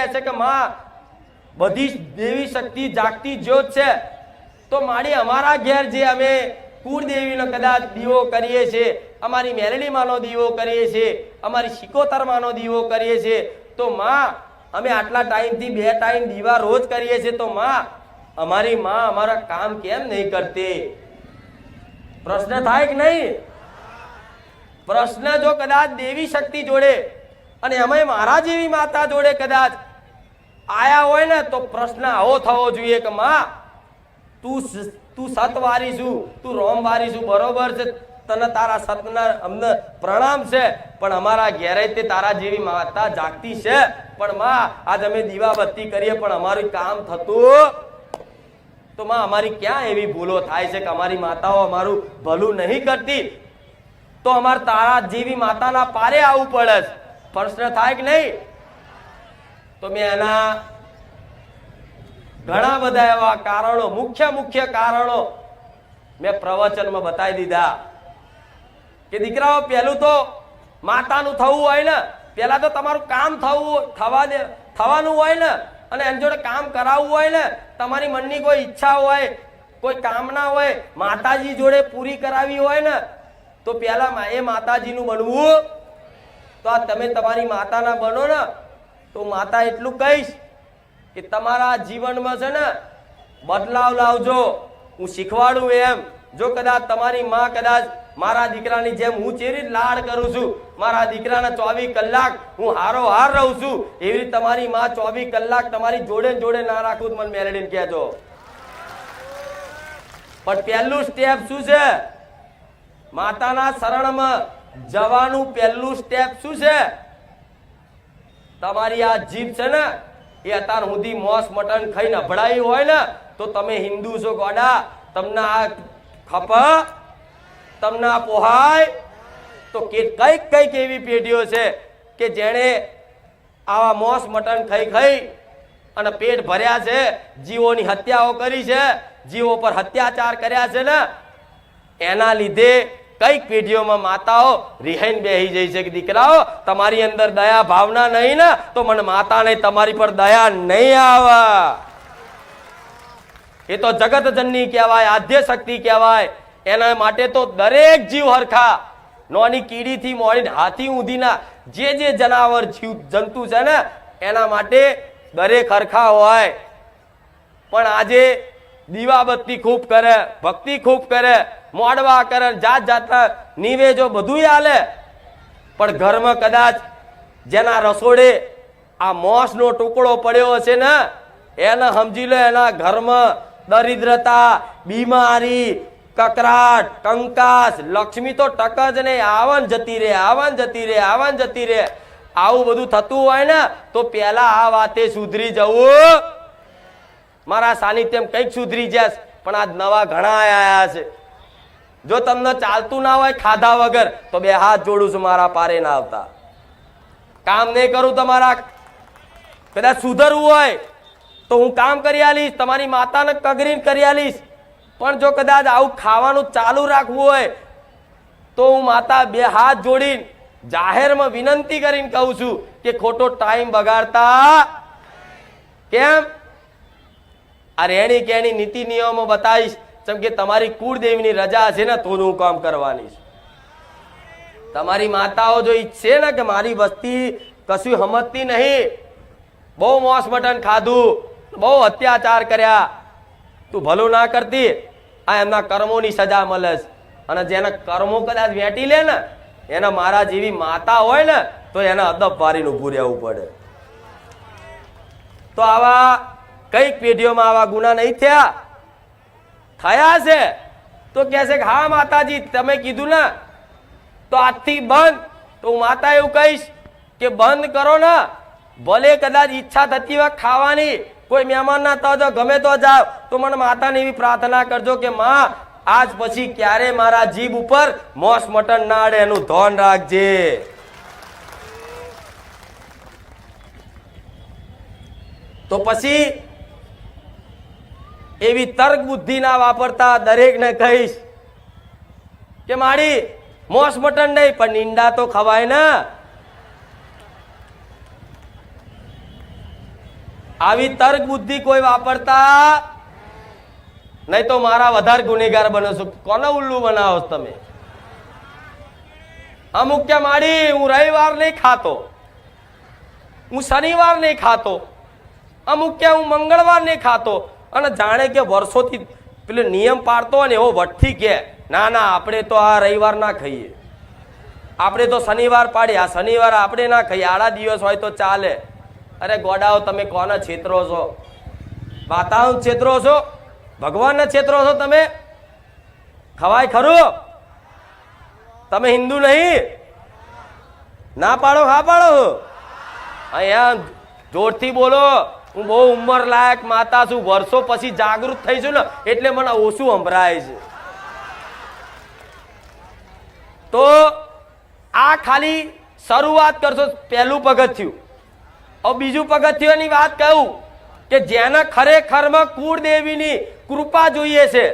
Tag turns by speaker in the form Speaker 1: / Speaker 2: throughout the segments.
Speaker 1: કહે છે કે માં, બધી દેવી શક્તિ જાગતી જ્યોત છે. તો મારી અમારા ઘેર જે અમે કુળદેવીનો કદાચ દીવો કરીએ છીએ, અમારી મેરડીમાંનો દીવો કરીએ છીએ, અમારી શિકોતરમાંનો દીવો કરીએ છીએ, તો માં, અમે આટલા ટાઈમથી બે ટાઈમ દીવા રોજ કરીએ છીએ, તો માં, અમારી માં અમારા કામ કેમ નહીં કરતી? પ્રશ્ન થાય કે નહીં? પ્રશ્ન જો કદાચ દેવી શક્તિ જોડે અને અમે મારા જેવી માતા જોડે કદાચ આયા હોય ને તો પ્રશ્ન આવો થવો જોઈએ કે માં, તું તું સતવારી છું, તું રોમવારી છું, બરોબર છે, તને તારા સતના અમને પ્રણામ છે, પણ અમારા ઘેરે તે તારા જેવી માતા જાગતી છે. પણ માં, આજ અમે દીવાબત્તી કરીએ, પણ અમારું કામ થતું. તો માં, અમારી ક્યાં એવી ભૂલો થાય છે કે અમારી માતાઓ અમારું ભલું નહીં કરતી? તો અમારે તારા જેવી માતાના પારે આવવું પડે પ્રશ્ન થાય કે નહીં? તો મેં એના ઘણા બધા એવા કારણો, મુખ્ય મુખ્ય કારણો મેં પ્રવચનમાં બતાવી દીધા. કે દીકરાઓ, પહેલું તો માતાનું થવું હોય ને, પહેલાં તો તમારું કામ થવું થવા દે થવાનું હોય ને, અને એની જોડે કામ કરાવવું હોય ને, તમારી મનની કોઈ ઈચ્છા હોય, કોઈ કામના હોય, માતાજી જોડે પૂરી કરાવી હોય ને, તો પહેલાં એ માતાજીનું બનવું. તો આ તમે તમારી માતાના બનો ને તો માતા એટલું કહીશ કે તમારા જીવનમાં છે ને બદલાવ લાવજો. હું શીખવાડું એમ. જો કદાચ તમારી માં કદાચ મારા દીકરાની જેમ હું ચેરી લાડ કરું છું, મારા દીકરાના ચોવીસ કલાક હું હારો હાર રહું છું, એવી રીતે તમારી માં ચોવીસ કલાક તમારી જોડે જોડે ના રાખું મને મેલડીને કહેજો. પણ પહેલું સ્ટેપ શું છે? માતાના શરણમાં જવાનું પહેલું સ્ટેપ શું છે? તમારી આ જીભ છે ને, એ અત્યાર સુધી મોસ મટન ખાઈને અભડાઈ હોય ને, તો તમે હિન્દુ છો ગોડા. તમને આ ખપ, તમને આ પોહાય. તો કે કંઈક કંઈક એવી પેઢીઓ છે કે જેણે આવા મોસ મટન ખાઈ ખાઈ અને પેટ ભર્યા છે, જીવોની હત્યાઓ કરી છે, જીવો પર અત્યાચાર કર્યા છે ને, એના લીધે કંઈક પેઢીઓમાં માતાઓ રિહાઈન બેહી જાય છે કે દીકરાઓ, તમારી અંદર દયા ભાવના નહીં ને, તો મને માતાને તમારી પર દયા નહીં આવે. એ તો જગત જનની કહેવાય આદ્ય શક્તિ કહેવાય. એના માટે તો દરેક જીવ હરખા. નોની કીડીથી મોડી હાથી, ઊંધીના જે જે જનાવર જીવ, જંતુ છે ને, એના માટે દરેક હરખા હોય. પણ આજે દીવાબત્તી ખૂબ કરે, ભક્તિ ખૂબ કરે, મોડવા કરે, જાત જાતના નિવેજો બધું હાલે પણ ઘરમાં કદાચ જેના રસોડે આ મોસનો ટુકડો પડ્યો હશે ને, એને સમજી લો, એના ઘરમાં દરિદ્રતા, બીમારી, કકરાટ, કંકાસ, લક્ષ્મી તો ટક જ નહીં, આવન જતી રે, આવન જતી રે, આવન જતી રે. આવું બધું થતું હોય ને, તો પહેલા આ વાતે સુધરી જવું. મારા સાનિધ્યમ કંઈક સુધરી જશે, પણ આજ નવા ઘણા આયા છે. જો તમને ચાલતું ના હોય ખાધા વગર, તો બે હાથ જોડું છું મારા પારે ના આવતા. કામ નહીં કરું તમારા કદાચ સુધરવું હોય, તો હું કામ કરી આલીશ, તમારી માતાને કગરીને કરી આલીશ. પણ જો કદાચ આવું ખાવાનું ચાલુ રાખવું હોય, તો હું માતા બે હાથ જોડીને જાહેરમાં વિનંતી કરીને કહું છું કે ખોટો ટાઈમ બગાડતા કેમ? આ રેણી કેણી નીતિ નિયમો બતાવીશ. જેમ કે તમારી કુળદેવીની રજા છે ને, તો હું કામ કરવાની છે. તમારી માતાઓ જો ઈચ્છે ને કે મારી વસ્તી કશું સમજતી નહીં. બહુ મોસ મટન ખાધું, બહુ અત્યાચાર કર્યા. તું ભલું ના કરતી, આ એમના કર્મોની સજા મળે છે. અને જેના કર્મો કદાચ વેટી લે ને, એના મારા જેવી માતા હોય ને, તો એને અદબ વારીને ઊભું રહેવું પડે. તો આવા કંઈક પેઢીઓમાં આવા ગુના નહીં થયા. થયા છે. તો કહે છે કે, હા માતાજી, તમે કીધું ને. તો આજથી બંધ. તો હું માતા એવું કહીશ કે, બંધ કરો ને. ભલે કદાચ ઈચ્છા થતી હોય ખાવાની, કોઈ મહેમાન ના થાવ ગમે તો જાવ તો મને માતાને એવી પ્રાર્થના કરજો કે, માં, આજ પછી ક્યારે મારા જીભ ઉપર મોસ મટન ના અડે એનું ધ્યાન રાખજે. તો પછી એવી તર્ક બુદ્ધિ ના વાપરતા દરેકને કહીશ કે મારી મોસ મટન નહીં, પણ ઈંડા તો ખવાય ને. આવી તર્ક બુદ્ધિ કોઈ વાપરતા નહીં તો મારા વધારે ગુનેગાર બનો છો. કોને ઉલ્લુ બનાવો તમે? અમુક કે માડી, હું રવિવાર નહીં ખાતો. હું શનિવાર નહીં ખાતો. અમુક કે હું મંગળવાર નહીં ખાતો. અને જાણે કે વર્ષોથી પેલો નિયમ પાડતો ને એવો વટથી કે, ના ના, આપણે તો આ રવિવાર ના ખાઈએ. આપણે તો શનિવાર પાડીએ. આ શનિવાર આપણે ના ખાઈએ. આડા દિવસ હોય તો ચાલે. અરે ગોડાઓ, તમે કોના છેતરો છો? વાતાવરણ છેતરો છો? ભગવાનના છેતરો છો તમે? ખવાય ખરું? તમે હિન્દુ નહીં? ના પાડો, હા પાડો. અહીંયા જોરથી બોલો. હું બહુ ઉંમર લાયક માતા છું, વર્ષો પછી જાગૃત થઈ છું ને, એટલે મને ઓછું સંભળાય છે. તો આ ખાલી શરૂઆત કરશો, પહેલું પગથિયું. હવે બીજું પગથિયાની વાત કહું કે જેને ખરેખરમાં કુળદેવીની કૃપા જોઈએ છે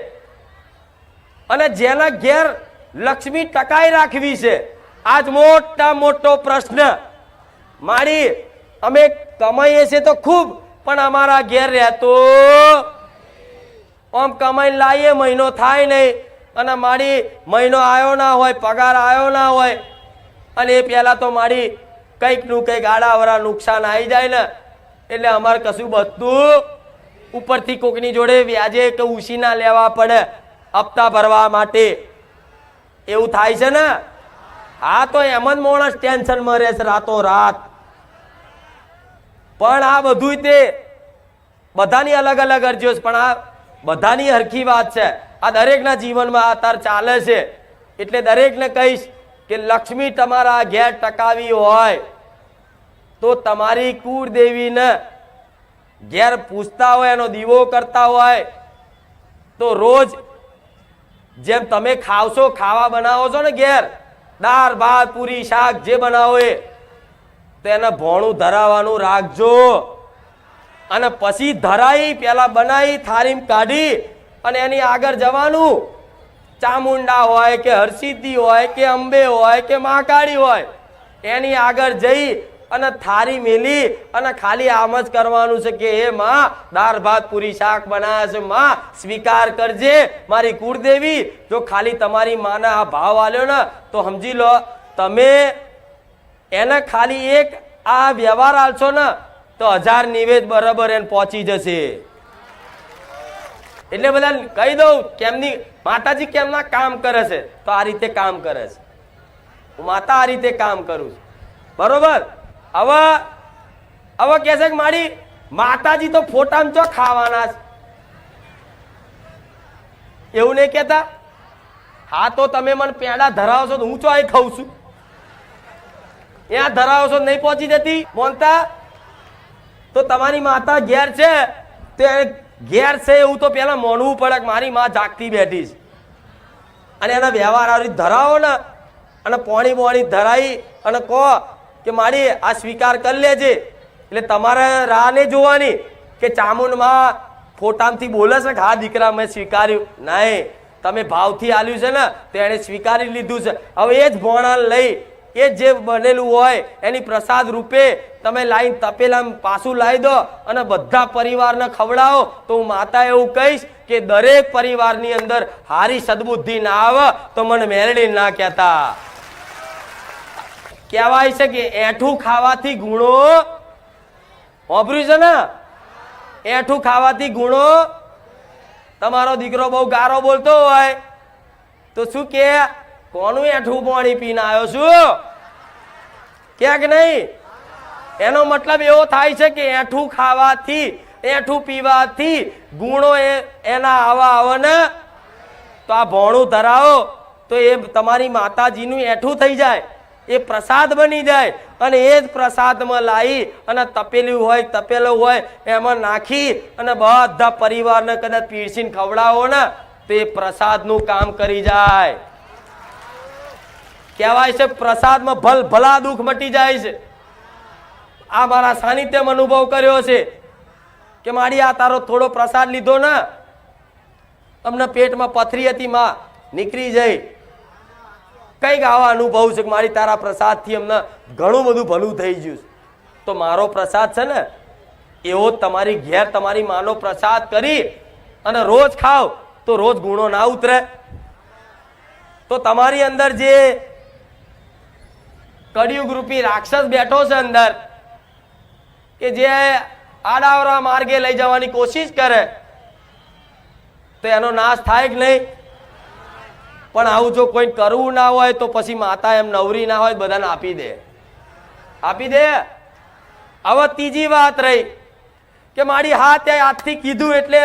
Speaker 1: અને જેના ઘેર લક્ષ્મી ટકાઈ રાખવી છે, આજ મોટા મોટો પ્રશ્ન. મારી, અમે કમાઈએ છીએ તો ખૂબ પણ અમારા ઘેર રહેતો. આમ કમાઈને લાવીએ મહિનો થાય નહીં અને મારી મહિનો આવ્યો ના હોય, પગાર આવ્યો ના હોય અને એ પહેલાં તો મારી કંઈકનું કંઈક આડાવરા નુકસાન આવી જાય ને, એટલે અમારે કશું બધું ઉપરથી કોકની જોડે વ્યાજે કે ઉસીના લેવા પડે, હપ્તા ભરવા માટે. એવું થાય છે ને? હા, તો એમ જ માણસ ટેન્શનમાં રહે છે રાતો રાત પણ આ બધું તે બધાની અલગ અલગ અરજીઓ છે, પણ આ બધાની હરખી વાત છે. આ દરેકના જીવનમાં આ તાર ચાલે છે. એટલે દરેકને કહીશ કે લક્ષ્મી તમારા ઘેર ટકાવી હોય તો તમારી કુળદેવીને ઘેર પૂછતા હોય, એનો દીવો કરતા હોય, તો રોજ જેમ તમે ખાવશો, ખાવા બનાવો છો ને ઘેર, દાળ, ભાત, પૂરી, શાક જે બનાવો એ તો એને ભોણું ધરાવવાનું રાખજો. અને પછી ધરાઈ, પેલા બનાવી થારીમ કાઢી અને એની આગળ જવાનું. ચામુંડા હોય કે હરસિદ્ધિ હોય કે અંબે હોય કે મહાકાળી હોય, એની આગળ જઈ અને થારી મેલી અને ખાલી આમ જ કરવાનું છે કે, હે માં, દાળ ભાત પૂરી શાક બનાવ્યા છે માં, સ્વીકાર કરજે, મારી કુળદેવી. જો ખાલી તમારી માના આ ભાવ આલ્યો ને, તો સમજી લો, તમે એને ખાલી એક આ વ્યવહાર આલશો ને તો હજાર નિવેદ બરાબર એને પહોંચી જશે. એટલે બધા કહી દઉં, કેમની માતાજી કેમના કામ કરે છે? તો આ રીતે કામ કરે છે. હું માતા આ રીતે કામ કરું છું. બરોબર? હવે હવે કે છે કે મારી માતાજી તો ફોટામાં ચો ખાવાના છે? એવું નહીં કહેતા? હા તો તમે મને પેડા ધરાવો છો તો હું ચો અહીં ખાઉં છું? ત્યાં ધરાવો છો, નહીં પહોંચી જતી? મોનતા, તો તમારી માતા ઘેર છે? તો ઘેર છે એવું તો પેલા મોનવું પડે કે મારી માં જાગતી બેઠી છે. અને એના વ્યવહાર આવી ધરાવો ને, અને પોણી પોણી ધરાઈ અને કહો કે મારી આ સ્વીકાર કરી લેજે. એટલે તમારે રાહ નહીં જોવાની કે ચામુંડમાં ફોટામથી બોલે છે કે હા, દીકરા, મેં સ્વીકાર્યું. નહીં. તમે ભાવથી આલ્યું છે ને, તો એણે સ્વીકારી લીધું છે. હવે એ જ ભોણા લઈ એ જે બનેલું હોય એની પ્રસાદ રૂપે તમે લાઈન તપેલા પાછું લાવી દો અને બધા પરિવારને ખવડાવો. તો હું માતા એવું કહીશ કે દરેક પરિવારની અંદર હારી સદબુદ્ધિ ના આવે તો મને મેરડી ના કહેતા. કહેવાય છે કે એઠું ખાવાથી ગુણો વાપર્યું છે ને એઠું ખાવાથી ગુણો, તમારો દીકરો બહુ ગારો બોલતો હોય. તો શું કે કોનું એઠું પાણી પીને આવ્યો છું? કે કે નહીં. એનો મતલબ એવો થાય છે કે એઠું ખાવાથી, એઠું પીવાથી ગુણો એના આવા આવે ને. તો આ ભોણું ધરાવો, તો એ તમારી માતાજીનું એઠું થઈ જાય. એ પ્રસાદ બની જાય અને એ જ પ્રસાદમાં લાવી અને તપેલું હોય તપેલું હોય, એમાં નાખી અને બધા પરિવારને કદાચ પીરસીને ખવડાવો ને, તો એ પ્રસાદનું કામ કરી જાય. કહેવાય છે, પ્રસાદમાં ભલ ભલા દુઃખ મટી જાય છે. આ મારા સાનિધ્યમાં અનુભવ કર્યો છે કે મારી આ તારો થોડો પ્રસાદ લીધો ને અમને પેટમાં પથરી હતી, માં નીકળી જઈ. કંઈક આવા અનુભવ છે કે મારી તારા પ્રસાદથી અમને ઘણું બધું ભલું થઈ ગયું છે. તો મારો પ્રસાદ છે ને, એવો તમારી ઘેર તમારી માનો પ્રસાદ કરી અને રોજ ખાવ, તો રોજ ગુણો ના ઉતરે. તો તમારી અંદર જે કડિયુગ રૂપી રાક્ષસ બેઠો છે અંદર કે જે આડાવરા માર્ગે લઈ જવાની કોશિશ કરે, તો એનો નાશ થાય કે નહીં? પણ આવું જો કોઈ કરવું ના હોય, તો પછી માતા એમ નવરી ના હોય, બધાને આપી દે. આપી દે? હવે ત્રીજી વાત રહી કે મારી હા તે આજથી કીધું એટલે